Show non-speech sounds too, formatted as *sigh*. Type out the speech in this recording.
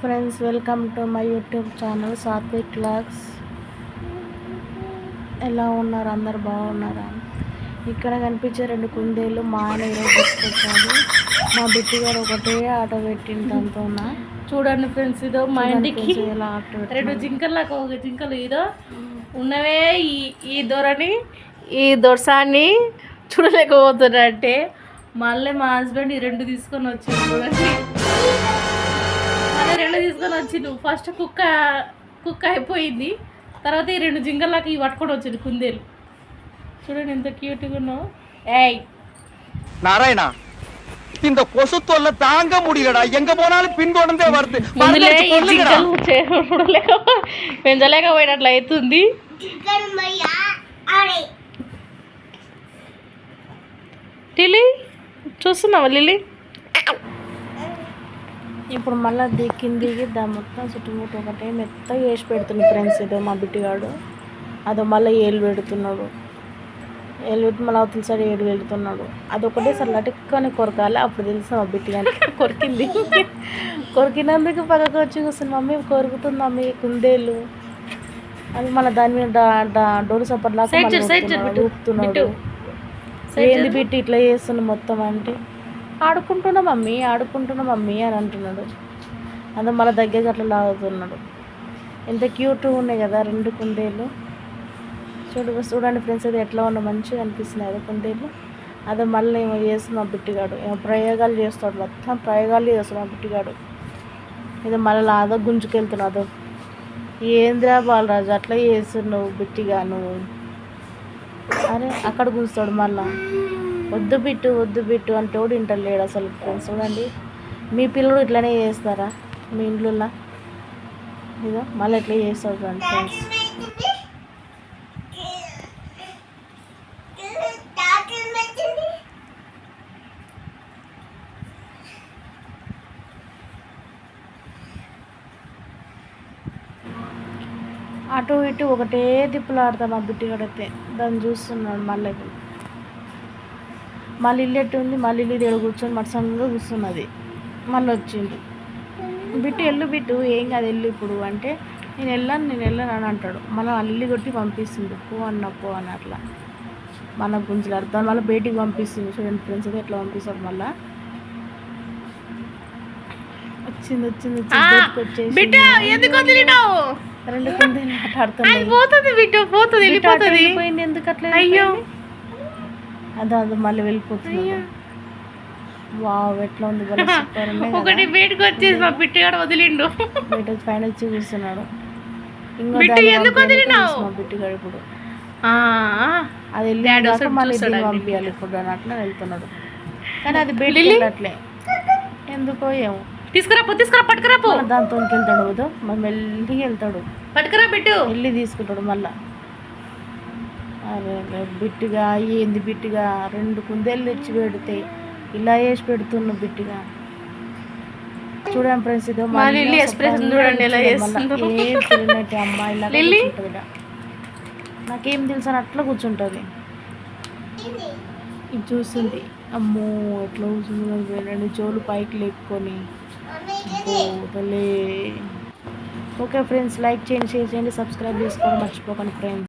Friends welcome to my YouTube channel Sathvik clocks ఎలా ఉన్నారు? అందరు బాగున్నారా? ఇక్కడ కనిపించే రెండు కుందేళ్ళు మా ఆయన ఈరోజు తీసుకొచ్చాడు. మా బిట్టి గారు ఒకటే ఆటో పెట్టింది దాంతో చూడండి ఫ్రెండ్స్ ఇదో మా ఇంటికి రెండు జింకలకు ఒక జింకలు ఇదో ఉన్నవే ఈ ఈ దొరని ఈ దొరసాన్ని చూడలేకపోతున్నట్టే మళ్ళీ మా హస్బెండ్ ఈ రెండు తీసుకొని వచ్చాడు చూడండి. మళ్ళీ రెండు తీసుకొని వచ్చి నువ్వు ఫస్ట్ కుక్క కుక్క అయిపోయింది తర్వాత ఈ రెండు జింకలకు ఇవి పట్టుకొని వచ్చింది కుందేలు చూడండి ఎంత క్యూట్గా ఉన్నావు ఏయ్ நாராயணா இந்த கொசு தொல்லை தாங்க முடியலடா எங்க போனாலும் பின்தொடர்ந்தே வருது ముందులే மருந்து ఈ அடிச்சு கொல்லுங்கடா. జింకలు చే- చూడలేక పెంచలేకపోయినట్లు అవుతుంది లిలీ చూస్తున్నావా లిలీ ఇప్పుడు మళ్ళీ దిక్కింది దిగి దా మొత్తం చుట్టుముట్టు ఒకటే మెత్తగా వేసి పెడుతుంది ఫ్రెండ్స్ ఇదో మా బిట్టిగాడు అదో మళ్ళీ ఏలు పెడుతున్నాడు. ఏలు పెట్టి మళ్ళీ అవతల సైడ్ ఏడు వెళ్తున్నాడు అదొకటే సార్ లటుక్కని కొరకాలి. అప్పుడు తెలుసు మా బిట్టిగానికి *laughs* కొరికింది. *laughs* కొరికినందుకు పక్కకు వచ్చి కూర్చుని మమ్మీ కొరుకుతుంది మమ్మీ కుందేళ్ళు అది మళ్ళీ దాని మీద డోరు side చేయి, ఊపుతున్నాడు, ఏంది బిట్టి ఇట్లా చేస్తుంది మొత్తం అంటే. ఆడుకుంటున్నా మమ్మీ ఆడుకుంటున్నా మమ్మీ అని అంటున్నాడు. అందు మళ్ళీ దగ్గరికి అట్లా లాగుతున్నాడు. ఎంత క్యూట్ ఉన్నాయి కదా రెండు కుందేళ్ళు చూడు చూడండి ఫ్రెండ్స్ అది ఎట్లా ఉన్న మంచిగా అనిపిస్తున్నాయి అదే కుందేళ్ళు అదే మళ్ళీ ఏమో చేస్తున్నా బిట్టిగాడు ఏమో ప్రయోగాలు చేస్తాడు మొత్తం ప్రయోగాలు చేస్తున్నా బిట్టిగాడు ఇది మళ్ళీ అదో గుంజుకెళ్తున్నాడు. ఏంద్రా బాలరాజు అట్లా చేస్తున్నావు బిట్టిగా నువ్వు అరే అక్కడ కూర్చోడు మళ్ళా. వద్దు బిట్టు వద్దు బిట్టు అంటే కూడా ఇంటలేడు అసలు ఫ్రెండ్స్ చూడండి. మీ పిల్లలు ఇట్లానే చేస్తారా? మీ ఇంట్లో ఇదో మళ్ళీ ఎట్లా చేస్తాడు చూడండి ఫ్రెండ్స్ అటు ఇటు ఒకటే దిప్పులాడతాం ఆ బిట్టు కడితే. దాన్ని చూస్తున్నాడు మళ్ళీ. మళ్ళీ ఇల్లు ఎట్టు ఉంది మళ్ళీ ఇల్లు దగ్గర కూర్చొని మటసంగా కూర్చున్నది మళ్ళీ వచ్చింది. బిట్టు ఎల్లు బిట్టు ఏం కాదు ఎల్లు ఇప్పుడు అంటే నేను వెళ్ళాను నేను వెళ్ళాను అని అంటాడు. మళ్ళీ అల్లి కొట్టి పంపిస్తుంది పో అన్న పో అని అట్లా. మన గుంజులాడు దాని మళ్ళీ బయటికి పంపిస్తుంది. చూడండి ఫ్రెండ్స్ అయితే ఎట్లా పంపిస్తాడు మళ్ళా. వచ్చింది వచ్చింది వచ్చింది. రెండు కుందేలు ఆట ఆడుతున్నాయి. పోతుంది పోతుంది బిట్టు వెళ్ళిపోతుంది. వెళ్ళిపోయింది ఎందుకు అట్లా అయ్యో. అదే అది మళ్ళీ వెళ్ళిపోతుంది వావ్ ఎట్లా ఉంది సూపర్ కదా. ఒకటి బయటకు వచ్చేసి మా బిట్టుగాడు వదిలిండు. బయట పైన వచ్చి కూర్చున్నాడు. ఎందుకు వదిలినావు? మా బిట్టుగాడు ఇప్పుడు. అది వెళ్ళి మళ్ళీ. పంపించాలి ఇప్పుడు అని అట్లా వెళ్తున్నాడు. కానీ అది? వెళ్ళట్లే ఎందుకో ఏమో. తీసుకురా తీసుకురా పట్టుకురా దాంతో వెళ్తాడు వద్దు. మరి మెల్లిగా వెళ్తాడు. పట్టుకురా బిట్టు. వెళ్ళి తీసుకుంటాడు మళ్ళా. బిట్టుగా ఏంది బిట్టుగా? రెండు కుందేళ్ళు తెచ్చి పెడితే ఇలా వేసి పెడుతున్న బిట్టుగా. చూడండి ఫ్రెండ్స్ ఇదో లిల్లీ చూడండి ఎలా చేస్తుందో. ఏం తెలియనట్టు అమ్మాయి లిల్లీ? నాకేం తెలుసు అని అట్లా కూర్చుంటుంది. ఇది చూస్తుంది. అమ్మో ఎట్లా రెండు చెవులు పైకి లేపుకొని. ఓకే ఫ్రెండ్స్ లైక్ చేయండి షేర్ చేయండి సబ్స్క్రైబ్ చేసుకోవడం మర్చిపోకండి ఫ్రెండ్స్.